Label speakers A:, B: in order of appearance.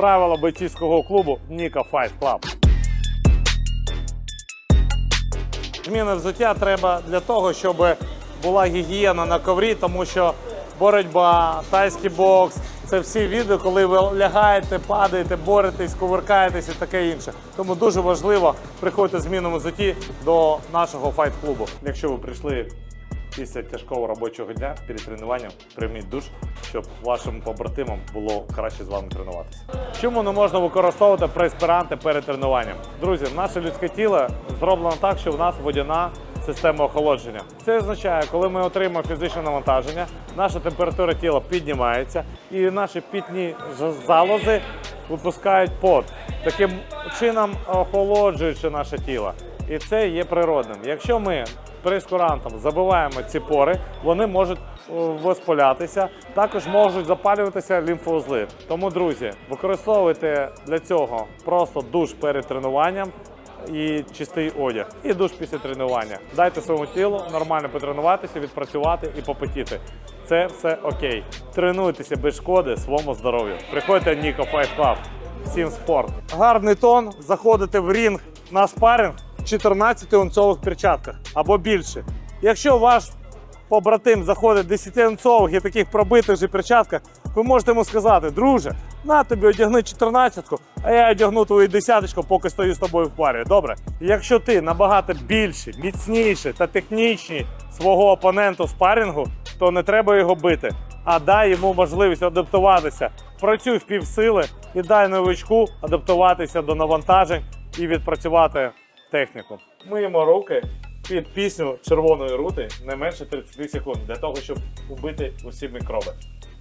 A: Правила бойцівського клубу Ніка Fight Club. Зміни взуття треба для того, щоб була гігієна на коврі, тому що боротьба, тайський бокс це всі відео, коли ви лягаєте, падаєте, боретесь, кувиркаєтесь і таке інше. Тому дуже важливо приходити з змінами взутті до нашого файт-клубу. Якщо ви прийшли після тяжкого робочого дня перед тренуванням, прийміть душ, щоб вашим побратимам було краще з вами тренуватися. Чому не можна використовувати преспіранти перед тренуванням? Друзі, наше людське тіло зроблено так, що в нас водяна система охолодження. Це означає, коли ми отримуємо фізичне навантаження, наша температура тіла піднімається і наші пітні залози випускають пот, таким чином охолоджуючи наше тіло і це є природним. Якщо ми прескурантом забиваємо ці пори, вони можуть е, воспалятися, також можуть запалюватися лімфоузли. Тому, друзі, використовуйте для цього просто душ перед тренуванням. І чистий одяг, і душ після тренування. Дайте своєму тілу нормально потренуватися, відпрацювати і попотіти. Це все окей. Тренуйтеся без шкоди своєму здоров'ю. Приходьте Ніко Fight Club. Всім спорт. Гарний тон. Заходите в рінг на спарінг. 14-унцових перчатках або більше. Якщо ваш побратим заходить 10-унцових і таких пробитих же перчатках, ви можете йому сказати, друже, на тобі одягни 14-ку, а я одягну твою десяточку, поки стою з тобою в парі. Добре? Якщо ти набагато більше, міцніше та технічні свого опоненту спарінгу, то не треба його бити, а дай йому можливість адаптуватися. Працюй в півсили і дай новичку адаптуватися до навантажень і відпрацювати техніку. Миємо руки під пісню червоної рути не менше 30 секунд для того, щоб убити усі мікроби.